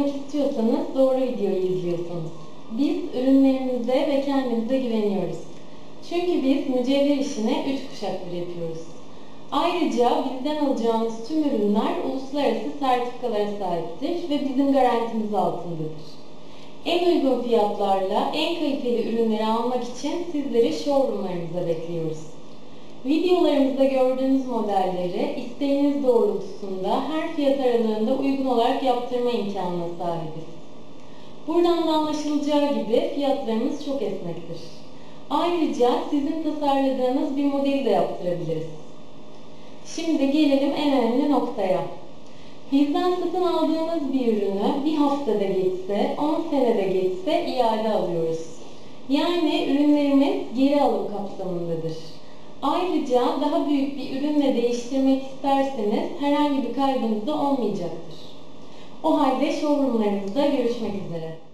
olmak istiyorsanız doğru videoyu izliyorsunuz. Biz ürünlerimize ve kendimize güveniyoruz. Çünkü biz mücevher işine üç kuşaktır yapıyoruz. Ayrıca bizden alacağınız tüm ürünler uluslararası sertifikalara sahiptir ve bizim garantimiz altındadır. En uygun fiyatlarla en kaliteli ürünleri almak için sizleri showroomlarımıza bekliyoruz. Videolarımızda gördüğünüz modelleri isteğiniz doğrultusunda her fiyat aralığında uygun olarak yaptırma imkanına sahibiz. Buradan da anlaşılacağı gibi fiyatlarımız çok esnektir. Ayrıca sizin tasarladığınız bir modeli de yaptırabiliriz. Şimdi gelelim en önemli noktaya. Bizden satın aldığınız bir ürünü bir haftada geçse, 10 senede geçse iade alıyoruz. Yani ürünlerimiz geri alım kapsamındadır. Ayrıca daha büyük bir ürünle değiştirmek isterseniz herhangi bir kaybınız da olmayacaktır. O halde showroomlarımızda görüşmek üzere.